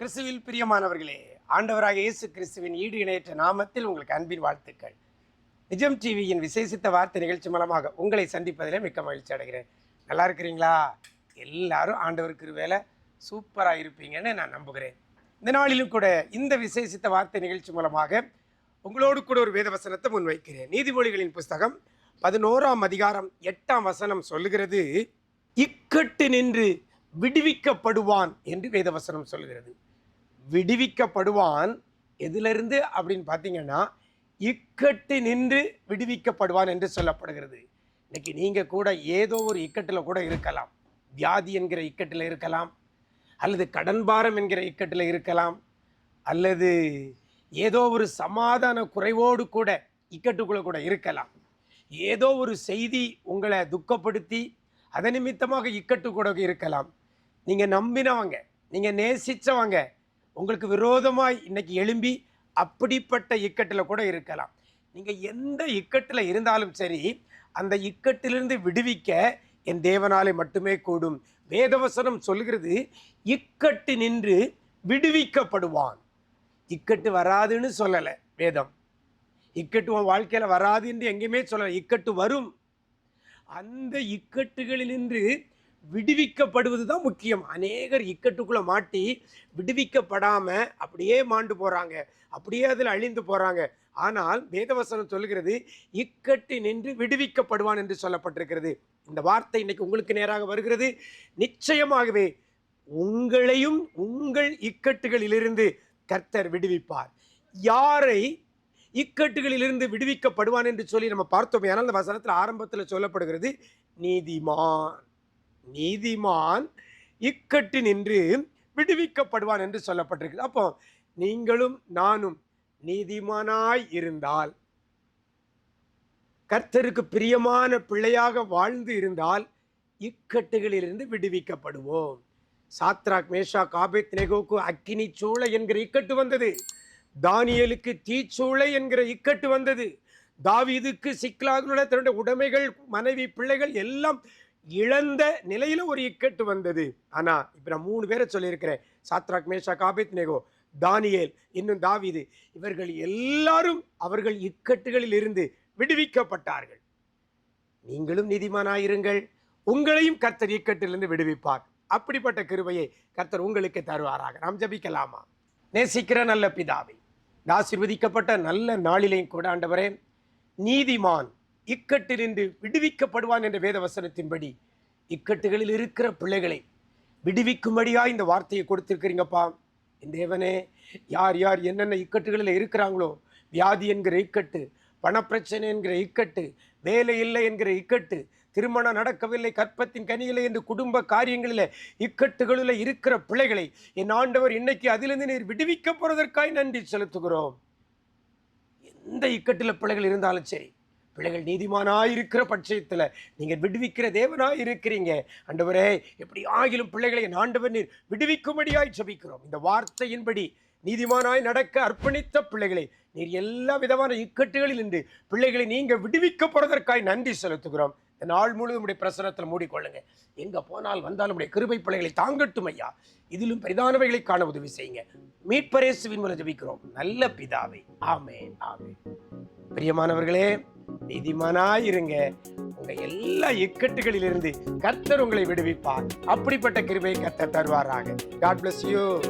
கிறிஸ்துவில் பிரியமானவர்களே ஆண்டவராக இயேசு கிறிஸ்துவின் ஈடு இணையற்ற நாமத்தில் உங்களுக்கு அன்பின் வாழ்த்துக்கள். நிஜம் டிவியின் விசேஷித்த வார்த்தை நிகழ்ச்சி மூலமாக உங்களை சந்திப்பதிலே மிக்க மகிழ்ச்சி அடைகிறேன். நல்லா இருக்கிறீங்களா? எல்லாரும் ஆண்டவருக்கு வேலை சூப்பராக இருப்பீங்கன்னு நான் நம்புகிறேன். இந்த நாளிலும் கூட இந்த விசேஷித்த வார்த்தை நிகழ்ச்சி மூலமாக உங்களோடு கூட ஒரு வேதவசனத்தை முன்வைக்கிறேன். நீதிமொழிகளின் புஸ்தகம் பதினோராம் அதிகாரம் எட்டாம் வசனம் சொல்லுகிறது இக்கட்டு நின்று விடுவிக்கப்படுவான் என்று வேதவசனம் சொல்கிறது விடுவிக்கப்படுவான். எதிலிருந்து அப்படின்னு பார்த்தீங்கன்னா இக்கட்டு நின்று விடுவிக்கப்படுவான் என்று சொல்லப்படுகிறது. இன்னைக்கு நீங்கள் கூட ஏதோ ஒரு இக்கட்டில் கூட இருக்கலாம். வியாதி என்கிற இக்கட்டில் இருக்கலாம். அல்லது கடன் பாரம் என்கிற இக்கட்டில் இருக்கலாம். அல்லது ஏதோ ஒரு சமாதான குறைவோடு கூட இக்கட்டுக்குள்ளே கூட இருக்கலாம். ஏதோ ஒரு செய்தி உங்களை துக்கப்படுத்தி அதன் நிமித்தமாக இக்கட்டு கூட இருக்கலாம். நீங்கள் நம்பினவங்க நீங்கள் நேசித்தவங்க உங்களுக்கு விரோதமாய் இன்னைக்கு எழும்பி அப்படிப்பட்ட இக்கட்டில் கூட இருக்கலாம். நீங்கள் எந்த இக்கட்டில் இருந்தாலும் சரி அந்த இக்கட்டிலிருந்து விடுவிக்க என் தேவனாலே மட்டுமே கூடும். வேதவசனம் சொல்கிறது இக்கட்டு நின்று விடுவிக்கப்படுவான். இக்கட்டு வராதுன்னு சொல்லலை வேதம். இக்கட்டு உன் வாழ்க்கையில் வராது என்று எங்கேயுமே சொல்லலை இக்கட்டு வரும். அந்த இக்கட்டுகளினின்று விடுவிக்கப்படுவது தான் முக்கியம். அநேகர் இக்கட்டுக்குள்ளே மாட்டி விடுவிக்கப்படாமல் அப்படியே மாண்டு போகிறாங்க அப்படியே அதில் அழிந்து போகிறாங்க ஆனால் வேதவசனம் சொல்லுகிறது இக்கட்டு நின்று விடுவிக்கப்படுவான் என்று சொல்லப்பட்டிருக்கிறது. இந்த வார்த்தை இன்னைக்கு உங்களுக்கு நேராக வருகிறது. நிச்சயமாகவே உங்களையும் உங்கள் இக்கட்டுகளிலிருந்து கர்த்தர் விடுவிப்பார். யாரை இக்கட்டுகளிலிருந்து விடுவிக்கப்படுவான் என்று சொல்லி நம்ம பார்த்தோம். ஆனால் அந்த வசனத்தில் ஆரம்பத்தில் சொல்லப்படுகிறது நீதிமான். நீதிமான் இக்கட்டு நின்று விடுவிக்கப்படுவான் என்று சொல்லப்பட்டிருக்கு அப்போ நீங்களும் நானும் நீதிமானாய் இருந்தால் கர்த்தருக்கு பிரியமான பிள்ளையாக வாழ்ந்து இருந்தால் இக்கட்டுகளிலிருந்து விடுவிக்கப்படுவோம். சாத்ராக் மேஷா காபேத் நெகோக்கு அக்கினி சூளை என்கிற இக்கட்டு வந்தது. தானியலுக்கு தீச்சூளை என்கிற இக்கட்டு வந்தது. தாவிதுக்கு சிக்லாகுல தன்னுடைய உடைமைகள் மனைவி பிள்ளைகள் எல்லாம் இழந்த நிலையில ஒரு இக்கட்டு வந்தது. ஆனா இப்ப நான் மூணு பேரை சொல்லியிருக்கிறேன். சாத்ராக் மேஷா காபித் நேகோ தானியேல் இன்னும் தாவிது. இவர்கள் எல்லாரும் அவர்கள் இக்கட்டுகளில் இருந்து விடுவிக்கப்பட்டார்கள். நீங்களும் நீதிமானாயிருங்கள். உங்களையும் கர்த்தர் இக்கட்டிலிருந்து விடுவிப்பார். அப்படிப்பட்ட கிருபையை கர்த்தர் உங்களுக்கு தருவாராக. நாம் ஜபிக்கலாமா? நேசிக்கிற நல்ல பிதாவை ஆசிர்வதிக்கப்பட்ட ஆசீர்வதிக்கப்பட்ட நல்ல நாளிலையும் கூட ஆண்டவரே நீதிமான் இக்கட்டிலிருந்து விடுவிக்கப்படுவான் என்ற வேத வசனத்தின்படி இக்கட்டுகளில் இருக்கிற பிள்ளைகளை விடுவிக்கும்படியா இந்த வார்த்தையை கொடுத்துருக்கிறீங்கப்பா? இந்த தேவனே யார் யார் என்னென்ன இக்கட்டுகளில் இருக்கிறாங்களோ வியாதி என்கிற இக்கட்டு பணப்பிரச்சனை என்கிற இக்கட்டு வேலை இல்லை என்கிற இக்கட்டு திருமணம் நடக்கவில்லை கற்பத்தின் கனியில்லை என்று குடும்ப காரியங்களில் இக்கட்டுகளில் இருக்கிற பிள்ளைகளை என் ஆண்டவர் இன்னைக்கு அதிலிருந்து நீர் விடுவிக்க போகிறதற்காய் நன்றி செலுத்துகிறோம். எந்த இக்கட்டில் பிள்ளைகள் இருந்தாலும் சரி பிள்ளைகள் நீதிமானாயிருக்கிற பட்சத்தில் நீங்கள் விடுவிக்கிற தேவனாய் இருக்கிறீங்க ஆண்டவரே எப்படி ஆகிலும் பிள்ளைகளை என் ஆண்டவர் நீர் விடுவிக்கும்படியாய் ஜபிக்கிறோம். இந்த வார்த்தையின்படி நீதிமானாய் நடக்க அர்ப்பணித்த பிள்ளைகளை நீர் எல்லா விதமான இக்கட்டுகளில் இருந்து பிள்ளைகளை நீங்க விடுவிக்க போறதற்காய் நன்றி செலுத்துகிறோம். நாள் முழுவதும் உடைய பிரசனத்தில் மூடிக்கொள்ளுங்க. எங்கே போனால் வந்தாலும் உடைய கிருபை பிள்ளைகளை தாங்கட்டும் ஐயா இதிலும் பிரதானவைகளை காண உதவி செய்யுங்க. மீட்பரேசுவின் மூலம் ஜபிக்கிறோம். நல்ல பிதாவை. ஆமே ஆமே பிரியமானவர்களே நீதிமானாயிருங்க. உங்க எல்லா இக்கட்டுகளிலிருந்து கர்த்தர் உங்களை விடுவிப்பார். அப்படிப்பட்ட கிருபை கர்த்தர் தருவாராக. God bless you